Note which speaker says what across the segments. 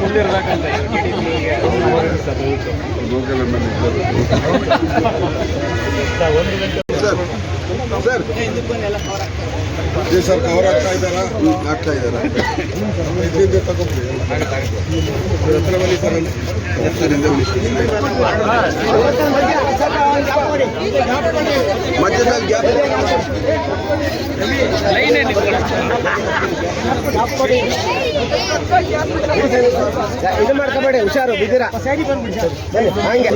Speaker 1: ಇರ್ಬೇಕಂತ
Speaker 2: sir sir. Sir cover ಆಗ್ತಾ ಇದ್ದಾರಾ? ಆಗ್ತಾ ಇದ್ದಾರಾ? ಇದರಿಂದ ತಗೊಂಡ್ರಿ ಹತ್ರ ಬನ್ನಿ ಸರ್ ಅಲ್ಲಿ. ಹತ್ತರಿಂದ ಬನ್ನಿ. ಮಧ್ಯದಲ್ಲಿ ಗ್ಯಾಪ್
Speaker 3: ಇದು. ಮಾಡ್ಕೋಬೇಡಿ ಹುಷಾರು ಬಿದ್ದೀರಾ? ಹಂಗೆ.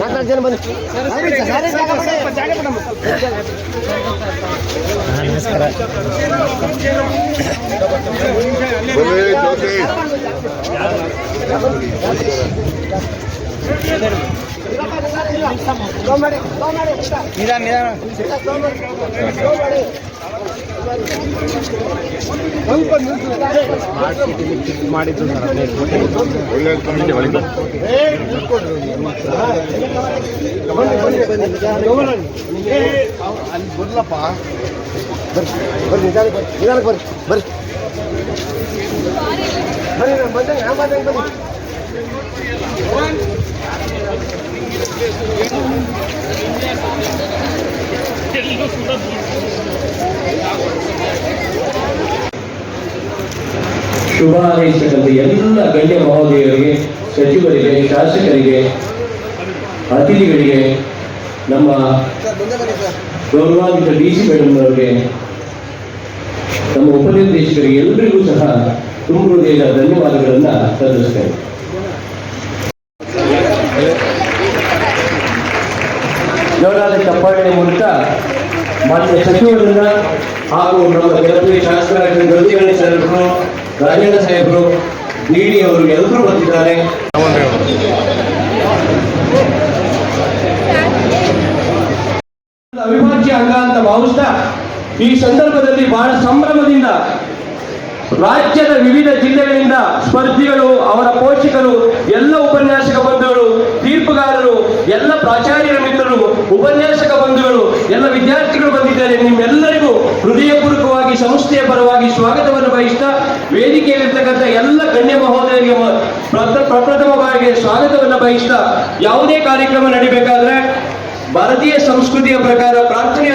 Speaker 3: ನಾಲ್ಕು ಜನ ಬನ್ನಿ. ನಮಸ್ಕಾರ.
Speaker 1: ನಿಧಾನ ನಿಧಾನ
Speaker 3: ಅಲ್ಲಿ ಬರ್ಲಪ್ಪ ಬರ್ರಿ ಬರ್ರಿ, ನಿಧಾನಕ್ಕೆ ಬರ್ರಿ ನಿಧಾನಕ್ಕೆ ಬರ್ರಿ ಬರ್ರಿ. ಬರ್ರಿ ನಾನು ಬಂದಂಗೆ ನಾ ಬಂದಂಗೆ
Speaker 4: ಹಾರೈಸತಕ್ಕಂಥ ಎಲ್ಲ ಗಣ್ಯ ಮಹೋದಯರಿಗೆ, ಸಚಿವರಿಗೆ, ಶಾಸಕರಿಗೆ, ಅತಿಥಿಗಳಿಗೆ ನಮ್ಮ ಗೌರವಾನ್ವಿತ ಡಿ ಸಿ ಮೇಡಮ್ನವರಿಗೆ ನಮ್ಮ ಉಪನಿರ್ದೇಶಕರಿಗೆ ಎಲ್ಲರಿಗೂ ಸಹ ತುಂಬ ಹೃದಯದ ಧನ್ಯವಾದಗಳನ್ನು ಸಲ್ಲಿಸ್ತೇನೆ. ಜೋರಾದ ಚಪ್ಪಾಳೆ ಮೂಲಕ ಮಾನ್ಯ ಸಚಿವರನ್ನ ಹಾಗೂ ನಮ್ಮ ಜನಪ್ರಿಯ ಶಾಸಕರಾಗಿ ಗಂಧಿಗಣ ಸಾಹೇಬರು ರಾಜೇಂದ್ರ ಸಾಹೇಬರು ಡಿಡಿ ಅವರು ಎಲ್ಲರೂ ಬಂದಿದ್ದಾರೆ. ಅವಿಭಾಜ್ಯ ಅಂಗ ಅಂತ ಭಾವಿಸ್ತಾ ಈ ಸಂದರ್ಭದಲ್ಲಿ ಬಹಳ ಸಂಭ್ರಮದಿಂದ ರಾಜ್ಯದ ವಿವಿಧ ಜಿಲ್ಲೆಗಳಿಂದ ಸ್ಪರ್ಧಿಗಳು, ಅವರ ಪೋಷಕರು, ಎಲ್ಲ ಉಪನ್ಯಾಸಕ ಬಂಧುಗಳು, ತೀರ್ಪುಗಾರರು, ಎಲ್ಲ ಪ್ರಾಚಾರ್ಯರ ಮಿತ್ರರು, ಉಪನ್ಯಾಸಕ ಬಂಧುಗಳು, ಎಲ್ಲ ವಿದ್ಯಾರ್ಥಿಗಳು ಬಂದಿದ್ದಾರೆ. ನಿಮ್ಮೆಲ್ಲರಿಗೂ ಹೃದಯಪೂರ್ವಕವಾಗಿ, ಸಂಸ್ಥೆಯ ಪರವಾಗಿ ಸ್ವಾಗತವನ್ನು ಬಯಸ್ತಾ ವೇದಿಕೆಯಲ್ಲಿರ್ತಕ್ಕಂಥ ಎಲ್ಲ ಗಣ್ಯ ಮಹೋದಯರಿಗೆ ಪ್ರಪ್ರಥಮವಾಗಿ ಸ್ವಾಗತವನ್ನು ಬಯಸ್ತಾ ಯಾವುದೇ ಕಾರ್ಯಕ್ರಮ ನಡಿಬೇಕಾದ್ರೆ ಭಾರತೀಯ ಸಂಸ್ಕೃತಿಯ ಪ್ರಕಾರ ಪ್ರಾರ್ಥನೆ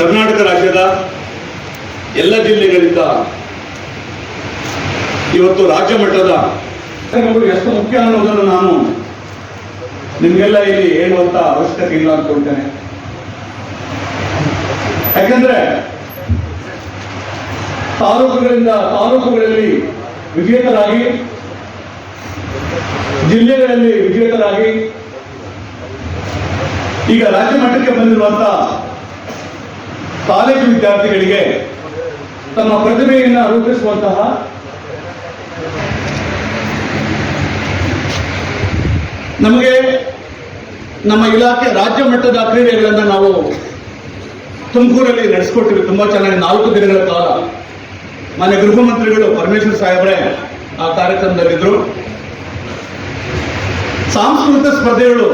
Speaker 5: ಕರ್ನಾಟಕ ರಾಜ್ಯದ ಎಲ್ಲ ಜಿಲ್ಲೆಗಳಿಂದ ಇವತ್ತು ರಾಜ್ಯ ಮಟ್ಟದ ಎಷ್ಟು ಮುಖ್ಯ ಅನ್ನೋದನ್ನು ನಾನು ನಿಮಗೆಲ್ಲ ಇಲ್ಲಿ ಹೇಳುವಂತ ಅವಶ್ಯಕತೆ ಇಲ್ಲ ಅಂದ್ಕೊಳ್ತೇನೆ ಯಾಕಂದ್ರೆ ತಾಲೂಕುಗಳಿಂದ ತಾಲೂಕುಗಳಲ್ಲಿ ವಿಜೇತರಾಗಿ, ಜಿಲ್ಲೆಗಳಲ್ಲಿ ವಿಜೇತರಾಗಿ ಈಗ ರಾಜ್ಯ ಮಟ್ಟಕ್ಕೆ ಬಂದಿರುವಂತ ಕಾಲೇಜು ವಿದ್ಯಾರ್ಥಿಗಳಿಗೆ ತಮ್ಮ ಪ್ರತಿಭೆಯನ್ನು ರೂಪಿಸುವಂತಹ ನಮಗೆ ನಮ್ಮ ಇಲಾಖೆ ರಾಜ್ಯ ಮಟ್ಟದ ಕ್ರೀಡೆಗಳನ್ನು ನಾವು ತುಮಕೂರಲ್ಲಿ ನಡೆಸ್ಕೊಟ್ಟಿವಿ. ತುಂಬಾ ಚೆನ್ನಾಗಿ ನಾಲ್ಕು ದಿನಗಳ ಕಾಲ. ಮಾನ್ಯ ಗೃಹ ಮಂತ್ರಿಗಳು ಪರಮೇಶ್ವರ್ ಸಾಹೇಬ್ರೆ ಆ ಕಾರ್ಯಕ್ರಮದಲ್ಲಿದ್ದರು ಸಾಂಸ್ಕೃತಿಕ ಸ್ಪರ್ಧೆಗಳು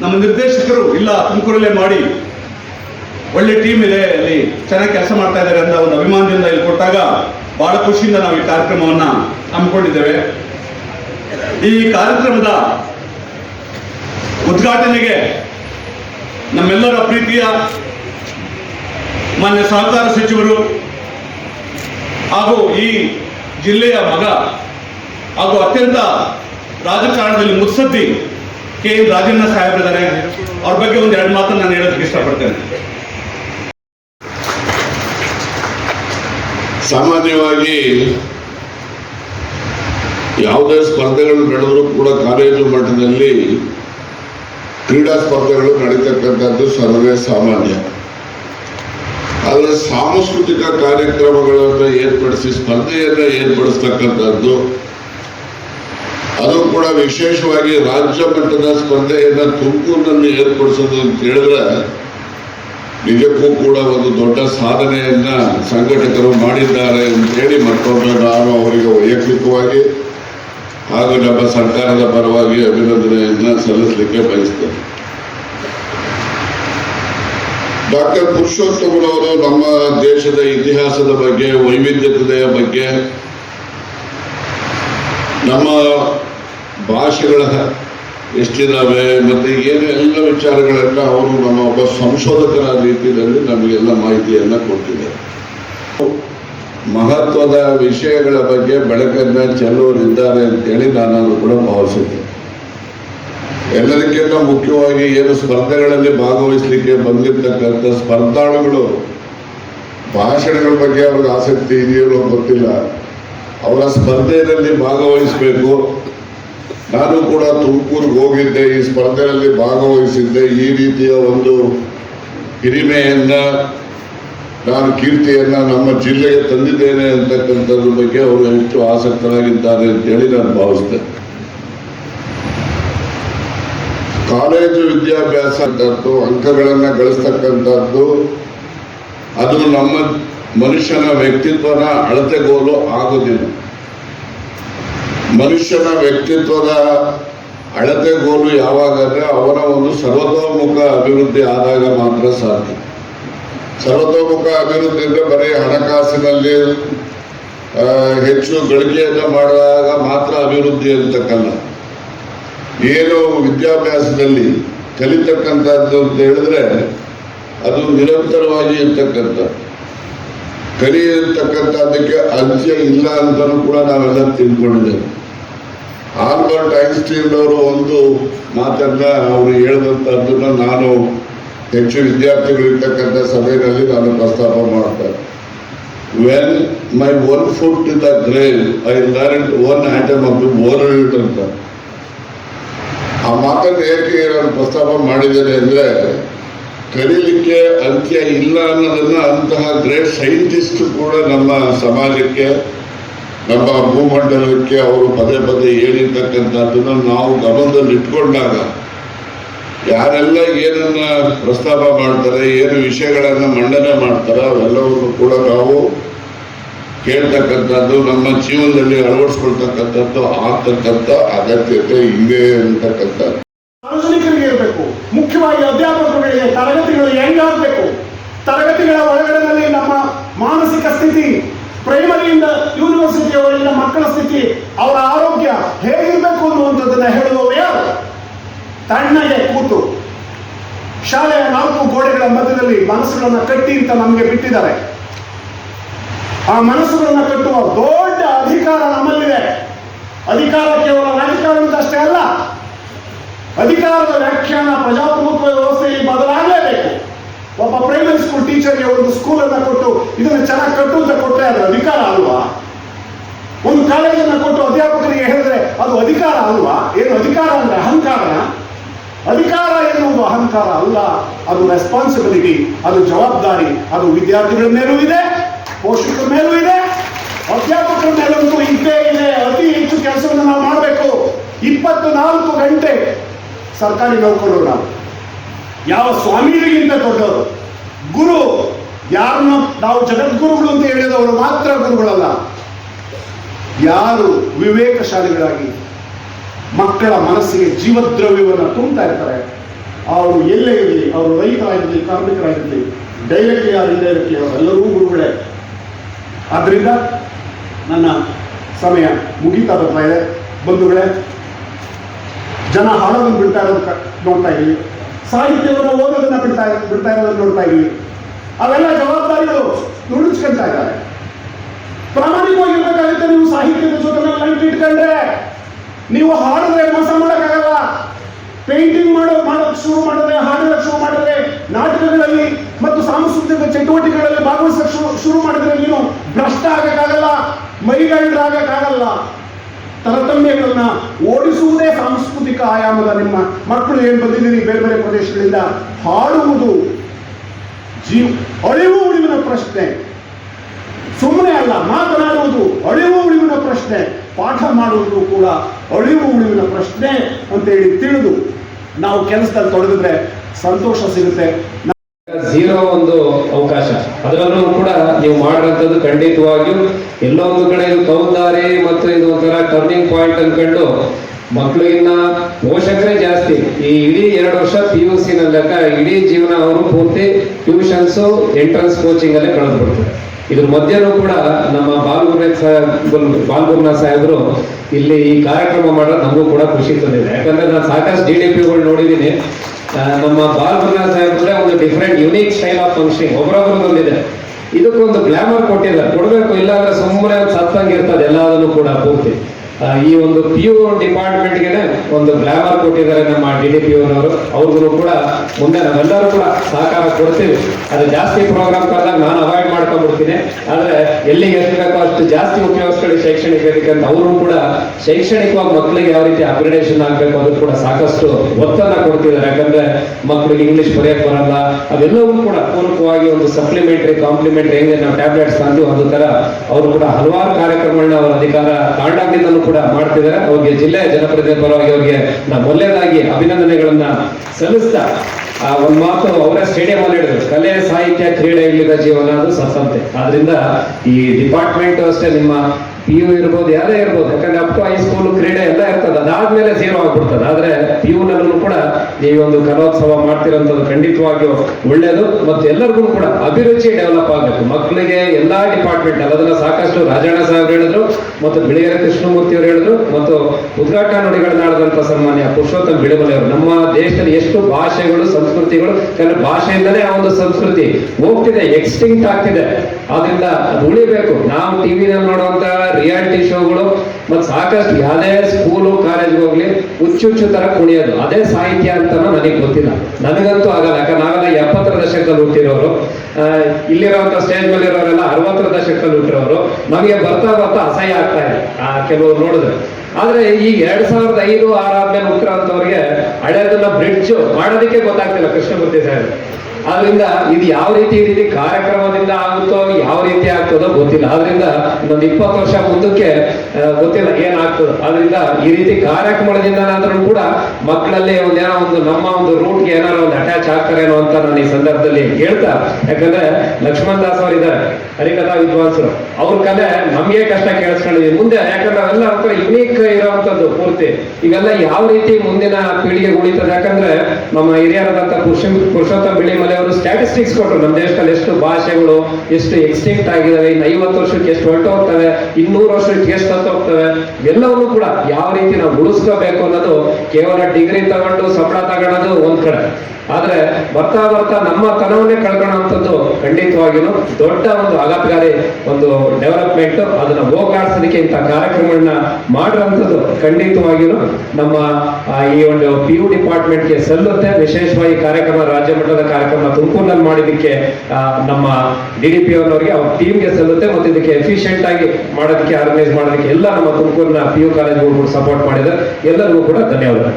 Speaker 5: ನಮ್ಮ ನಿರ್ದೇಶಕರು ಇಲ್ಲ ತುಮಕೂರಲ್ಲೇ ಮಾಡಿ ಒಳ್ಳೆ ಟೀಮ್ ಇದೆ, ಅಲ್ಲಿ ಚೆನ್ನಾಗಿ ಕೆಲಸ ಮಾಡ್ತಾ ಇದ್ದಾರೆ ಅಂತ ಒಂದು ಅಭಿಮಾನದಿಂದ ಇಲ್ಲಿ ಕೊಟ್ಟಾಗ ಬಹಳ ಖುಷಿಯಿಂದ ನಾವು ಈ ಕಾರ್ಯಕ್ರಮವನ್ನ ಹಮ್ಮಿಕೊಂಡಿದ್ದೇವೆ. ಈ ಕಾರ್ಯಕ್ರಮದ ಉದ್ಘಾಟನೆಗೆ ನಮ್ಮೆಲ್ಲರ ಪ್ರೀತಿಯ ಮಾನ್ಯ ಸಹಕಾರ ಸಚಿವರು ಹಾಗೂ ಈ ಜಿಲ್ಲೆಯ ಮಗ ಹಾಗೂ ಅತ್ಯಂತ ರಾಜಕಾರಣದಲ್ಲಿ ಮುತ್ಸದ್ದಿ ಕೆ ಎನ್ ರಾಜಣ್ಣ ಸಾಹೇಬ್ರಿದ್ದಾರೆ. ಅವ್ರ ಬಗ್ಗೆ ಒಂದು ಎರಡು ಮಾತನ್ನು ನಾನು ಹೇಳೋದಕ್ಕೆ ಇಷ್ಟಪಡ್ತೇನೆ.
Speaker 3: ಸಾಮಾನ್ಯವಾಗಿ ಯಾವುದೇ ಸ್ಪರ್ಧೆಗಳು ನಡೆದರೂ ಕೂಡ ಕಾಲೇಜು ಮಟ್ಟದಲ್ಲಿ ಕ್ರೀಡಾ ಸ್ಪರ್ಧೆಗಳು ನಡೀತಕ್ಕಂಥದ್ದು ಸರ್ವೇ ಸಾಮಾನ್ಯ. ಆದರೆ ಸಾಂಸ್ಕೃತಿಕ ಕಾರ್ಯಕ್ರಮಗಳನ್ನು ಏರ್ಪಡಿಸಿ ಸ್ಪರ್ಧೆಯನ್ನು ಏರ್ಪಡಿಸ್ತಕ್ಕಂಥದ್ದು, ಅದು ಕೂಡ ವಿಶೇಷವಾಗಿ ರಾಜ್ಯ ಮಟ್ಟದ ಸ್ಪರ್ಧೆಯನ್ನು ತುಮಕೂರಿನಲ್ಲಿ ಏರ್ಪಡಿಸೋದು ಅಂತ ಹೇಳಿದ್ರೆ ನಿಜಕ್ಕೂ ಕೂಡ ಒಂದು ದೊಡ್ಡ ಸಾಧನೆಯನ್ನ ಸಂಘಟಕರು ಮಾಡಿದ್ದಾರೆ ಅಂತ ಹೇಳಿ ಮತ್ತೊಮ್ಮೆ ನಾನು ಅವರಿಗೆ ವೈಯಕ್ತಿಕವಾಗಿ ಹಾಗೂ ನಮ್ಮ ಸರ್ಕಾರದ ಪರವಾಗಿ ಅಭಿನಂದನೆಯನ್ನ ಸಲ್ಲಿಸಲಿಕ್ಕೆ ಬಯಸ್ತೇನೆ. ಡಾಕ್ಟರ್ ಪುರುಷೋತ್ತಮರವರು ನಮ್ಮ ದೇಶದ ಇತಿಹಾಸದ ಬಗ್ಗೆ, ವೈವಿಧ್ಯತೆಯ ಬಗ್ಗೆ, ನಮ್ಮ ಭಾಷೆಗಳ ಎಷ್ಟಿದಾವೆ ಮತ್ತೆ ಏನು ಎಲ್ಲ ವಿಚಾರಗಳೆಲ್ಲ ಅವರು ನಮ್ಮ ಒಬ್ಬ ಸಂಶೋಧಕರ ರೀತಿಯಲ್ಲಿ ನಮಗೆಲ್ಲ ಮಾಹಿತಿಯನ್ನ ಕೊಟ್ಟಿದ್ದಾರೆ. ಮಹತ್ವದ ವಿಷಯಗಳ ಬಗ್ಗೆ ಬೆಳಕನ್ನ ಚೆಲ್ಲುವರಿದ್ದಾರೆ ಅಂತೇಳಿ ನಾನು ಕೂಡ ಭಾವಿಸುತ್ತೇನೆ. ಎಲ್ಲದಕ್ಕಿಂತ ಮುಖ್ಯವಾಗಿ ಏನು ಸ್ಪರ್ಧೆಗಳಲ್ಲಿ ಭಾಗವಹಿಸಲಿಕ್ಕೆ ಬಂದಿರತಕ್ಕಂಥ ಸ್ಪರ್ಧಾಳುಗಳು, ಭಾಷಣಗಳ ಬಗ್ಗೆ ಅವ್ರಿಗೆ ಆಸಕ್ತಿ ಇದೆಯೋ ಗೊತ್ತಿಲ್ಲ. ಅವರ ಸ್ಪರ್ಧೆಯಲ್ಲಿ ಭಾಗವಹಿಸಬೇಕು. ನಾನು ಕೂಡ ತುಮಕೂರಿಗೆ ಹೋಗಿದ್ದೆ, ಈ ಸ್ಪರ್ಧೆಯಲ್ಲಿ ಭಾಗವಹಿಸಿದ್ದೆ. ಈ ರೀತಿಯ ಒಂದು ಹಿರಿಮೆಯನ್ನ, ನಾನು ಕೀರ್ತಿಯನ್ನ ನಮ್ಮ ಜಿಲ್ಲೆಗೆ ತಂದಿದ್ದೇನೆ ಅಂತಕ್ಕಂಥದ್ರ ಬಗ್ಗೆ ಅವರು ಹೆಚ್ಚು ಆಸಕ್ತರಾಗಿದ್ದಾರೆ ಅಂತೇಳಿ ನಾನು ಭಾವಿಸ್ತೇನೆ. ಕಾಲೇಜು ವಿದ್ಯಾಭ್ಯಾಸ ಅಂಕಗಳನ್ನ ಗಳಿಸ್ತಕ್ಕಂಥದ್ದು, ಅದು ನಮ್ಮ ಮನುಷ್ಯನ ವ್ಯಕ್ತಿತ್ವನ ಅಳತೆಗೋಲು ಆಗೋದಿಲ್ಲ. ಮನುಷ್ಯನ ವ್ಯಕ್ತಿತ್ವದ ಅಳತೆಗೋಲು ಯಾವಾಗಂದ್ರೆ ಅವನ ಒಂದು ಸರ್ವತೋಮುಖ ಅಭಿವೃದ್ಧಿ ಆದಾಗ ಮಾತ್ರ ಸಾಧ್ಯ. ಸರ್ವತೋಮುಖ ಅಭಿವೃದ್ಧಿ ಅಂದ್ರೆ ಬರೀ ಹಣಕಾಸಿನಲ್ಲಿ ಹೆಚ್ಚು ಗಳಿಕೆಯನ್ನು ಮಾಡಿದಾಗ ಮಾತ್ರ ಅಭಿವೃದ್ಧಿ ಅಂತಕ್ಕಲ್ಲ. ಏನು ವಿದ್ಯಾಭ್ಯಾಸದಲ್ಲಿ ಕಲಿತಕ್ಕಂಥದ್ದು ಅಂತ ಹೇಳಿದ್ರೆ ಅದು ನಿರಂತರವಾಗಿ ಇರ್ತಕ್ಕಂಥ ಅದಕ್ಕೆ ಅಂತ್ಯ ಇಲ್ಲ ಅಂತಲೂ ಕೂಡ ನಾವೆಲ್ಲ ತಿಳ್ಕೊಂಡಿದ್ದೇವೆ. ಆಲ್ಬರ್ಟ್ ಐನ್ಸ್ಟೀನ್ ಅವರು ಒಂದು ಮಾತನ್ನ ಅವರು ಹೇಳಿದಂಥದ್ದನ್ನ ನಾನು ಹೆಚ್ಚು ವಿದ್ಯಾರ್ಥಿಗಳಿರ್ತಕ್ಕಂಥ ಸಭೆಯಲ್ಲಿ ನಾನು ಪ್ರಸ್ತಾಪ ಮಾಡ್ತೇನೆ. When my one foot in the grave I learn one atom of the world ಅಂತ. ಆ ಮಾತನ್ನು ಏಕೆ ನಾನು ಪ್ರಸ್ತಾಪ ಮಾಡಿದ್ದೇನೆ ಅಂದ್ರೆ ಕಲೀಲಿಕ್ಕೆ ಅಂತ್ಯ ಇಲ್ಲ ಅನ್ನೋದನ್ನ ಅಂತಹ ಗ್ರೇಟ್ ಸೈಂಟಿಸ್ಟ್ ಕೂಡ ನಮ್ಮ ಸಮಾಜಕ್ಕೆ, ನಮ್ಮ ಭೂಮಂಡಲಕ್ಕೆ ಅವರು ಪದೇ ಪದೇ ಹೇಳಿರ್ತಕ್ಕಂಥದ್ದನ್ನು ನಾವು ಗಮನದಲ್ಲಿ ಇಟ್ಕೊಂಡಾಗ ಯಾರೆಲ್ಲ ಏನನ್ನ ಪ್ರಸ್ತಾಪ ಮಾಡ್ತಾರೆ, ಏನು ವಿಷಯಗಳನ್ನ ಮಂಡನೆ ಮಾಡ್ತಾರೆ ಅವೆಲ್ಲವನ್ನು ಕೂಡ ನಾವು ಕೇಳ್ತಕ್ಕಂಥದ್ದು ನಮ್ಮ ಜೀವನದಲ್ಲಿ ಅಳವಡಿಸ್ಕೊಳ್ತಕ್ಕಂಥದ್ದು ಆಗ್ತಕ್ಕಂಥ ಅಗತ್ಯತೆ ಇದೆ ಅಂತಕ್ಕಂಥದ್ದು.
Speaker 6: ಮುಖ್ಯವಾಗಿ ಅಧ್ಯಾಪಕರುಗಳಿಗೆ ತರಗತಿಗಳು ಹೆಂಗಾಗಬೇಕು ತರಗತಿಗಳ ಒಳಗಡೆನಲ್ಲಿ ನಮ್ಮ ಮಾನಸಿಕ ಸ್ಥಿತಿ ಪ್ರೈಮರಿಯಿಂದ ಯೂನಿವರ್ಸಿಟಿಯವರೆಗಿನ ಮಕ್ಕಳ ಸ್ಥಿತಿ, ಅವರ ಆರೋಗ್ಯ ಹೇಗಿರಬೇಕು ಅನ್ನುವಂಥದ್ದನ್ನ ಹೇಳುವವರು ಯಾರು? ತಣ್ಣಗೆ ಕೂತು. ಶಾಲೆಯ ನಾಲ್ಕು ಗೋಡೆಗಳ ಮಧ್ಯದಲ್ಲಿ ಮನಸ್ಸುಗಳನ್ನು ಕಟ್ಟಿ ಅಂತ ನಮಗೆ ಬಿಟ್ಟಿದ್ದಾರೆ. ಆ ಮನಸ್ಸುಗಳನ್ನು ಕಟ್ಟುವ ದೊಡ್ಡ ಅಧಿಕಾರ ನಮ್ಮಲ್ಲಿದೆ. ಅಧಿಕಾರ ಕೇವಲ ರಾಜಕಾರಣದಷ್ಟೇ ಅಲ್ಲ ಅಧಿಕಾರದ ವ್ಯಾಖ್ಯಾನ ಪ್ರಜಾಪ್ರಭುತ್ವ ವ್ಯವಸ್ಥೆಯಲ್ಲಿ ಬದಲಾಗಲೇಬೇಕು. ಒಬ್ಬ ಪ್ರೈಮರಿ ಸ್ಕೂಲ್ ಟೀಚರ್ಗೆ ಒಂದು ಸ್ಕೂಲ್ ಅನ್ನ ಕೊಟ್ಟು ಇದನ್ನು ಚೆನ್ನಾಗಿ ಕಟ್ಟು ಅಂತ ಕೊಟ್ಟರೆ ಅದು ಅಧಿಕಾರ ಅಲ್ವಾ? ಒಂದು ಕಾಲೇಜನ್ನ ಕೊಟ್ಟು ಅಧ್ಯಾಪಕರಿಗೆ ಹೇಳಿದ್ರೆ ಅದು ಅಧಿಕಾರ ಅಲ್ವಾ? ಏನು ಅಧಿಕಾರ ಅಂದ್ರೆ ಅಹಂಕಾರ? ಅಧಿಕಾರ ಎನ್ನುವುದು ಅಹಂಕಾರ ಅಲ್ಲ, ಅದು ರೆಸ್ಪಾನ್ಸಿಬಿಲಿಟಿ ಅದು ಜವಾಬ್ದಾರಿ, ಅದು ವಿದ್ಯಾರ್ಥಿಗಳ ಮೇಲೂ ಇದೆ, ಪೋಷಕರ ಮೇಲೂ ಇದೆ, ಅಧ್ಯಾಪಕರ ಮೇಲಂತೂ ಇದ್ದೇ ಇದೆ. ಅತಿ ಹೆಚ್ಚು ಕೆಲಸವನ್ನು ನಾವು ಮಾಡಬೇಕು. ಇಪ್ಪತ್ತು ನಾಲ್ಕು ಗಂಟೆ ಸರ್ಕಾರಿ ನೌಕರರು ನಾವು. ಯಾವ ಸ್ವಾಮೀಜಿಗಿಂತ ದೊಡ್ಡವರು. ಗುರು, ಯಾರನ್ನ ನಾವು ಜಗದ್ಗುರುಗಳು ಅಂತ ಹೇಳಿದವರು ಮಾತ್ರ ಗುರುಗಳಲ್ಲ. ಯಾರು ವಿವೇಕಶಾಲಿಗಳಾಗಿ ಮಕ್ಕಳ ಮನಸ್ಸಿಗೆ ಜೀವದ್ರವ್ಯವನ್ನು ತುಂಬುತ್ತಾ ಇರ್ತಾರೆ. ಅವರು ಎಲ್ಲೇ ಇರಲಿ, ಅವರು ರೈತರಾಗಿರಲಿ, ಕಾರ್ಮಿಕರಾಗಿರಲಿ ಡೈರೆಕ್ಟ್ಲಿ ಯಾರು ಇಂಡೈರೆಕ್ಟ್ಲಿ ಅವರೆಲ್ಲರೂ ಗುರುಗಳೇ. ಆದ್ದರಿಂದ ನನ್ನ ಸಮಯ ಮುಗೀತಾ ಬರ್ತಾ ಇದೆ. ಬಂಧುಗಳೇ ಜನ ಹಾಡೋದನ್ನು ಬಿಡ್ತಾ ಇರೋದು ನೋಡ್ತಾ ಇದ್ದೀವಿ ಸಾಹಿತ್ಯವನ್ನು ಓದೋದನ್ನ ಬಿಡ್ತಾ ಬಿಡ್ತಾ ಇರೋದನ್ನ ನೋಡ್ತಾ ಇದ್ದೀವಿ ಅವೆಲ್ಲ ಜವಾಬ್ದಾರಿಗಳು ನುಡಿಸ್ಕೊಳ್ತಾ ಇದ್ದಾರೆ. ಪ್ರಾಮಾಣಿಕವಾಗಿರ್ಬೇಕಾಗುತ್ತೆ ನೀವು ಸಾಹಿತ್ಯದ ಜೊತೆ ಲೈಟ್ ಇಟ್ಕೊಂಡ್ರೆ. ನೀವು ಹಾಡಿದ್ರೆ ಮೋಸ ಮಾಡೋಕ್ಕಾಗಲ್ಲ. ಪೇಂಟಿಂಗ್ ಮಾಡೋ ಮಾಡೋಕ್ಕೆ ಶುರು ಮಾಡಿದ್ರೆ ಹಾಡೋದಕ್ಕೆ ಶುರು ಮಾಡಿದ್ರೆ, ನಾಟಕಗಳಲ್ಲಿ ಮತ್ತು ಸಾಂಸ್ಕೃತಿಕ ಚಟುವಟಿಕೆಗಳಲ್ಲಿ ಭಾಗವಹಿಸಕ್ಕೆ ಶುರು ಶುರು ಮಾಡಿದ್ರೆ ನೀನು ಭ್ರಷ್ಟ ಆಗಕ್ಕಾಗಲ್ಲ ಮೈಗಳ್ಳರಾಗಕ್ಕಾಗಲ್ಲ ತಾರತಮ್ಯಗಳನ್ನ ಸಾಂಸ್ಕೃತಿಕ ಆಯಾಮದ ನಿಮ್ಮ ಮಕ್ಕಳು ಏನು ಬಂದಿದ್ದೀರಿ ಬೇರೆ ಬೇರೆ ಪ್ರದೇಶಗಳಿಂದ? ಹಾಡುವುದು ಜೀವ, ಅಳಿವು ಉಳಿವಿನ ಪ್ರಶ್ನೆ. ಸುಮ್ಮನೆ ಅಲ್ಲ, ಮಾತನಾಡುವುದು ಅಳಿವು ಉಳಿವಿನ ಪ್ರಶ್ನೆ. ಪಾಠ ಮಾಡುವುದು ಕೂಡ ಅಳಿವು ಉಳಿವಿನ ಪ್ರಶ್ನೆ ಅಂತೇಳಿ ತಿಳಿದು ನಾವು ಕೆಲಸದಲ್ಲಿ ತೊಡಗಿದ್ರೆ ಸಂತೋಷ ಸಿಗುತ್ತೆ.
Speaker 7: ಝೀರೋ ಒಂದು ಅವಕಾಶ. ಅದರಲ್ಲೂ ಕೂಡ ನೀವು ಮಾಡಿರೋಂಥದ್ದು ಖಂಡಿತವಾಗಿಯೂ ಎಲ್ಲೊಂದು ಕಡೆ ಇದು ಕೌದಾರಿ ಮತ್ತು ಇದು ಒಂಥರ ಟರ್ನಿಂಗ್ ಪಾಯಿಂಟ್ ಅನ್ಕೊಂಡು ಮಕ್ಕಳಿಗಿನ್ನ ಪೋಷಕರೇ ಜಾಸ್ತಿ. ಈ ಇಡೀ ಎರಡು ವರ್ಷ ಪಿ ಯು ಸಿ ಲೆಕ್ಕ ಇಡೀ ಜೀವನ ಅವರು ಪೂರ್ತಿ ಟ್ಯೂಷನ್ಸ್ ಎಂಟ್ರೆನ್ಸ್ ಕೋಚಿಂಗ್ ಅಲ್ಲೇ ಕಳೆದು ಬಿಡ್ತಾರೆ ಇದ್ರ ಮಧ್ಯನೂ ಕೂಡ ನಮ್ಮ ಬಾಲಗುರುನಾಥ್ ಸಾಹೇಬ್ ಬಾಲಗುರುನಾಥ್ ಸಾಹೇಬರು ಇಲ್ಲಿ ಈ ಕಾರ್ಯಕ್ರಮ ಮಾಡೋದು ನಮಗೂ ಕೂಡ ಖುಷಿ ತಂದಿದೆ. ಯಾಕಂದ್ರೆ ನಾನು ಸಾಕಷ್ಟು ಡಿ ಡಿ ಪಿಗಳು ನೋಡಿದ್ದೀನಿ. ನಮ್ಮ ಬಾಲಗುರುನಾಥ್ ಸಾಹೇಬ್ರೆ ಒಂದು different unique style of function ಒಬ್ಬರೊಬ್ಬರು ಬಂದಿದೆ ಇದಕ್ಕೊಂದು ಗ್ಲಾಮರ್ ಕೊಟ್ಟಿಲ್ಲ. ಕೊಡಬೇಕು, ಇಲ್ಲಾಂದ್ರೆ ಸುಮ್ಮನೆ ಒಂದು ಸತ್ತಂಗೆ ಇರ್ತದೆ. ಎಲ್ಲದನ್ನು ಕೂಡ ಪೂರ್ತಿ. ಈ ಒಂದು ಪಿ ಯು ಡಿಪಾರ್ಟ್ಮೆಂಟ್ಗೆ ಒಂದು ಗ್ಲಾಮರ್ ಕೊಟ್ಟಿದ್ದಾರೆ ನಮ್ಮ ಡಿ ಡಿ ಪಿ ಅವರು ಅವ್ರಿಗೂ ಕೂಡ ಮುಂದೆ ನಾವೆಲ್ಲರೂ ಕೂಡ ಸಹಕಾರ ಕೊಡ್ತೀವಿ. ಅದು ಜಾಸ್ತಿ ಪ್ರೋಗ್ರಾಮ್ ಕರೆದಾಗ ನಾನು ಅವಾಯ್ಡ್ ಮಾಡ್ಕೊಂಡ್ಬಿಡ್ತೀನಿ. ಆದ್ರೆ ಎಲ್ಲಿಗೆ ಎಷ್ಟು ಬೇಕೋ ಅಷ್ಟು ಜಾಸ್ತಿ ಉಪಯೋಗಿಸ್ಕೊಳ್ಳಿ ಶೈಕ್ಷಣಿಕ ಅಂತ ಅವರು ಕೂಡ ಶೈಕ್ಷಣಿಕವಾಗಿ ಮಕ್ಕಳಿಗೆ ಯಾವ ರೀತಿ ಅಪ್ಗ್ರೇಡೇಷನ್ ಆಗಬೇಕು ಅದು ಕೂಡ ಸಾಕಷ್ಟು ಒತ್ತನ್ನ ಕೊಡ್ತಿದ್ದಾರೆ. ಯಾಕಂದ್ರೆ ಮಕ್ಕಳಿಗೆ ಇಂಗ್ಲಿಷ್ ಬರೆಯಕ್ ಬರಲ್ಲ. ಅದೆಲ್ಲವೂ ಕೂಡ ಪೂರಕವಾಗಿ ಒಂದು ಸಪ್ಲಿಮೆಂಟರಿ ಕಾಂಪ್ಲಿಮೆಂಟ್ ಹೆಂಗೆ ನಾವು ಟ್ಯಾಬ್ಲೆಟ್ಸ್ ತಂದು ಅದು ತರ ಅವರು ಕೂಡ ಹಲವಾರು ಕಾರ್ಯಕ್ರಮಗಳನ್ನ ಅವರ ಅಧಿಕಾರ ತಾಂಡಾಗಿಂದಲೂ ಕೂಡ ಮಾಡ್ತಿದ್ದಾರೆ. ಅವ್ರಿಗೆ ಜಿಲ್ಲೆಯ ಜನಪ್ರತಿನಿಧಿ ಪರವಾಗಿ ಅವರಿಗೆ ನಾವು ಮೊದಲನೇದಾಗಿ ಅಭಿನಂದನೆಗಳನ್ನ ಸಲ್ಲಿಸ್ತಾ, ಆ ಒಂದು ಮಾತು ಅವರ ಸ್ಟೇಡಿಯಂ ಅಲ್ಲಿ ಹೇಳಿದ್ರು. ಕಲೆ, ಸಾಹಿತ್ಯ, ಕ್ರೀಡೆ ಇಲ್ಲಿದ ಜೀವನ ಅದು ಸತ್ತಂತೆ. ಆದ್ರಿಂದ ಈ ಡಿಪಾರ್ಟ್ಮೆಂಟ್ ಅಷ್ಟೇ ನಿಮ್ಮ ಪಿ ಯು ಇರ್ಬೋದು, ಯಾರೇ ಇರ್ಬೋದು, ಯಾಕಂದ್ರೆ ಅಪ್ಪ ಹೈಸ್ಕೂಲ್ ಕ್ರೀಡೆ ಎಲ್ಲ ಇರ್ತದೆ, ಅದಾದ್ಮೇಲೆ ಝೀರೋ ಆಗ್ಬಿಡ್ತದೆ. ಆದ್ರೆ ಪಿ ಯು ನಲ್ಲೂ ಕೂಡ ಈ ಒಂದು ಕಲೋತ್ಸವ ಮಾಡ್ತಿರೋಂಥದ್ದು ಖಂಡಿತವಾಗಿಯೂ ಒಳ್ಳೇದು, ಮತ್ತು ಎಲ್ಲರಿಗೂ ಕೂಡ ಅಭಿರುಚಿ ಡೆವಲಪ್ ಆಗಬೇಕು. ಮಕ್ಕಳಿಗೆ ಎಲ್ಲಾ ಡಿಪಾರ್ಟ್ಮೆಂಟ್ ಅದನ್ನ ಸಾಕಷ್ಟು ರಾಜಣ್ಣ ಸಾಹೇಬ್ ಹೇಳಿದ್ರು, ಮತ್ತು ಬಿಳಿಯರ ಕೃಷ್ಣಮೂರ್ತಿ ಅವರು ಹೇಳಿದ್ರು, ಮತ್ತು ಉದ್ಘಾಟನಾ ನುಡಿಗಳನ್ನಾಡದಂತ ಸನ್ಮಾನ್ಯ ಪುರುಷೋತ್ತಮ ಬಿಳಿಮಲೆ ಅವರು. ನಮ್ಮ ದೇಶದಲ್ಲಿ ಎಷ್ಟು ಭಾಷೆಗಳು, ಸಂಸ್ಕೃತಿಗಳು, ಯಾಕಂದ್ರೆ ಭಾಷೆಯಿಂದಲೇ ಆ ಒಂದು ಸಂಸ್ಕೃತಿ ಹೋಗ್ತಿದೆ ಎಕ್ಸ್ಟಿಂಕ್ಟ್ ಆಗ್ತಿದೆ. ಆದ್ರಿಂದ ಅದು ಉಳಿಬೇಕು. ನಾವು ಟಿವಿನಲ್ಲಿ ನೋಡುವಂತ ರಿಯಾಲಿಟಿ ಶೋಗಳು ಮತ್ತು ಸಾಕಷ್ಟು ಯಾವುದೇ ಸ್ಕೂಲು ಕಾಲೇಜ್ಗೆ ಹೋಗ್ಲಿ ಹುಚ್ಚುಚ್ಚು ತರ ಕುಣಿಯೋದು. ಅದೇ ಸಾಹಿತ್ಯ ಅಂತ ನನಗೆ ಗೊತ್ತಿಲ್ಲ. ನನಗಂತೂ ಆಗಲ್ಲ. ಯಾಕಂದ್ರೆ ನಾವೆಲ್ಲ ಎಪ್ಪತ್ತರ ದಶಕದಲ್ಲಿ ಹುಟ್ಟಿರೋರು. ಇಲ್ಲಿರುವಂತ ಸ್ಟೇಜ್ ಮೇಲೆ ಇರೋರೆಲ್ಲ ಅರವತ್ತರ ದಶಕದಲ್ಲಿ ಹುಟ್ಟಿರೋರು. ನಮಗೆ ಬರ್ತಾ ಬರ್ತಾ ಅಸಹ್ಯ ಆಗ್ತಾ ಇದೆ. ಆ, ಕೆಲವರು ನೋಡಿದ್ರೆ. ಆದ್ರೆ ಈ ಎರಡ್ ಸಾವಿರದ ಐದು ಆರಾದ್ಮೇಲೆ ಆದ್ಮೇಲೆ ಹುಟ್ಟಿರೋಂಥವ್ರಿಗೆ ಹಳೆಯದನ್ನ ಬ್ರಿಡ್ಜ್ ಮಾಡೋದಕ್ಕೆ ಗೊತ್ತಾಗ್ತಿಲ್ಲ ಕೃಷ್ಣಮೂರ್ತಿ ಸಾಹೇಬ್ ಆದ್ರಿಂದ ಇದು ಯಾವ ರೀತಿ ರೀತಿ ಕಾರ್ಯಕ್ರಮದಿಂದ ಆಗುತ್ತೋ ಯಾವ ರೀತಿ ಆಗ್ತದೋ ಗೊತ್ತಿಲ್ಲ. ಆದ್ರಿಂದ ಇನ್ನೊಂದು ಇಪ್ಪತ್ತು ವರ್ಷ ಮುಂದಕ್ಕೆ ಗೊತ್ತಿಲ್ಲ ಏನಾಗ್ತದೆ. ಆದ್ರಿಂದ ಈ ರೀತಿ ಕಾರ್ಯಕ್ರಮದಿಂದ ಕೂಡ ಮಕ್ಕಳಲ್ಲಿ ಒಂದೇನೋ ಒಂದು ನಮ್ಮ ಒಂದು ರೂಟ್ಗೆ ಏನಾರ ಒಂದು ಅಟ್ಯಾಚ್ ಆಗ್ತಾರೇನೋ ಅಂತ ನಾನು ಈ ಸಂದರ್ಭದಲ್ಲಿ ಹೇಳ್ತಾ, ಯಾಕಂದ್ರೆ ಲಕ್ಷ್ಮಣ್ ದಾಸ್ ಅವರು ಇದ್ದಾರೆ, ಹರಿಕಥಾ ವಿದ್ವಾಂಸರು. ಅವ್ರ ಕಲೆ ನಮ್ಗೆ ಕಷ್ಟ ಕೇಳಿಸ್ಕೊಂಡಿದ್ವಿ ಮುಂದೆ ಯಾಕಂದ್ರೆ ಅವೆಲ್ಲ ಒಂಥರ ಯುನೀಕ್ ಇರೋವಂಥದ್ದು ಪೂರ್ತಿ. ಈಗೆಲ್ಲ ಯಾವ ರೀತಿ ಮುಂದಿನ ಪೀಳಿಗೆ ಉಳಿತದೆ? ಯಾಕಂದ್ರೆ ನಮ್ಮ ಹಿರಿಯರಾದಂತ ಪುರುಷ ಪುರುಷೋತ್ತಮ ಬಿಳಿಮಲೆ ಅವರು ಸ್ಟ್ಯಾಟಿಸ್ಟಿಕ್ಸ್ ಕೊಟ್ಟರು ನಮ್ಮ ದೇಶದಲ್ಲಿ ಎಷ್ಟು ಭಾಷೆಗಳು, ಎಷ್ಟು ಎಕ್ಸ್ಟಿಂಕ್ಟ್ ಆಗಿದಾವೆ, ಇನ್ನು ಐವತ್ತು ವರ್ಷಕ್ಕೆ ಎಷ್ಟು ಹೊರಟೋಗ್ತವೆ ಇನ್ನೂರು ವರ್ಷಕ್ಕೆ ಎಷ್ಟು ಹತ್ತೋಗ್ತವೆ ಎಲ್ಲವನ್ನೂ ಕೂಡ ಯಾವ ರೀತಿ ನಾವು ಉಳಿಸ್ಕೋಬೇಕು ಅನ್ನೋದು ಕೇವಲ ಡಿಗ್ರಿ ತಗೊಂಡು ಸಂಬಳ ತಗೊಳ್ಳೋದು ಒಂದ್ ಕಡೆ. ಆದ್ರೆ ಬರ್ತಾ ಬರ್ತಾ ನಮ್ಮ ತನವನ್ನೇ ಕಳ್ಕೊಳ್ಳೋಂಥದ್ದು ಖಂಡಿತವಾಗಿಯೂ ದೊಡ್ಡ ಒಂದು ಆಘಾತಕಾರಿ ಒಂದು ಡೆವಲಪ್ಮೆಂಟ್ ಅದನ್ನ ಹೋಗಾಡ್ಸೋದಕ್ಕೆ ಇಂಥ ಕಾರ್ಯಕ್ರಮಗಳನ್ನ ಮಾಡುವಂಥದ್ದು ಖಂಡಿತವಾಗಿಯೂ ನಮ್ಮ ಈ ಒಂದು ಪಿ ಯು ಡಿಪಾರ್ಟ್ಮೆಂಟ್ಗೆ ಸಲ್ಲುತ್ತೆ. ವಿಶೇಷವಾಗಿ ಕಾರ್ಯಕ್ರಮ, ರಾಜ್ಯ ಮಟ್ಟದ ಕಾರ್ಯಕ್ರಮ ತುಮಕೂರಿನಲ್ಲಿ ಮಾಡಿದ್ದಕ್ಕೆ ಆ, ನಮ್ಮ ಡಿ ಡಿ ಪಿ ಅವರವರಿಗೆ ಅವ್ರ ಟೀಮ್ಗೆ ಸಲ್ಲುತ್ತೆ ಮತ್ತು ಇದಕ್ಕೆ ಎಫಿಷಿಯೆಂಟ್ ಆಗಿ ಮಾಡೋದಕ್ಕೆ ಆರ್ಗನೈಸ್ ಮಾಡೋದಕ್ಕೆ ಎಲ್ಲ ನಮ್ಮ ತುಮಕೂರಿನ ಪಿ ಯು ಕಾಲೇಜ್ಗಳು ಸಪೋರ್ಟ್ ಮಾಡಿದ್ದಾರೆ. ಎಲ್ಲರಿಗೂ ಕೂಡ ಧನ್ಯವಾದಗಳು.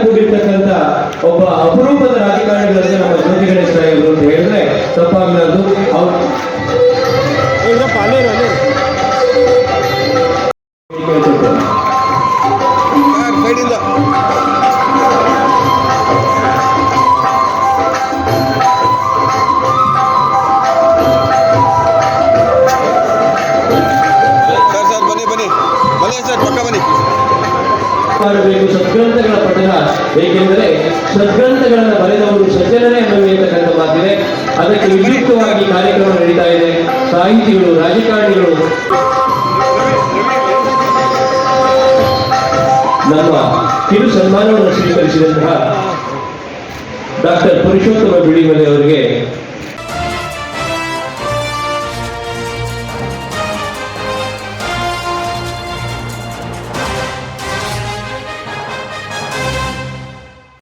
Speaker 7: ಕೂಡಿರ್ತಕ್ಕಂಥ ಒಬ್ಬ ಅಪರೂಪದ ರಾಜಕಾರಣಿಗಳಲ್ಲಿ ನಮ್ಮ ಜ್ಯೋತಿ ಗಣೇಶ ಇವರು ಅಂತ ಹೇಳಿದ್ರೆ ತಪ್ಪಾಗಲಾರದು. ಅವ್ರು
Speaker 8: ಸದ್ಗ್ರಂಥಗಳ ಪಠನ ಏಕೆಂದರೆ ಸದ್ಗ್ರಂಥಗಳನ್ನು ಬರೆದವರು ಸಜ್ಜನರೇ ಅಂತಕ್ಕಂಥ ಮಾತಿದೆ ಅದಕ್ಕೆ ವಿದ್ಯುಕ್ತವಾಗಿ ಕಾರ್ಯಕ್ರಮ ನಡೀತಾ ಇದೆ. ಸಾಹಿತಿಗಳು, ರಾಜಕಾರಣಿಗಳು, ನಮ್ಮ ಕಿರು ಸನ್ಮಾನವನ್ನು ಸ್ವೀಕರಿಸಿದಂತಹ ಡಾಕ್ಟರ್ ಪುರುಷೋತ್ತಮ ಬಿಳಿಮಲೆ ಅವರಿಗೆ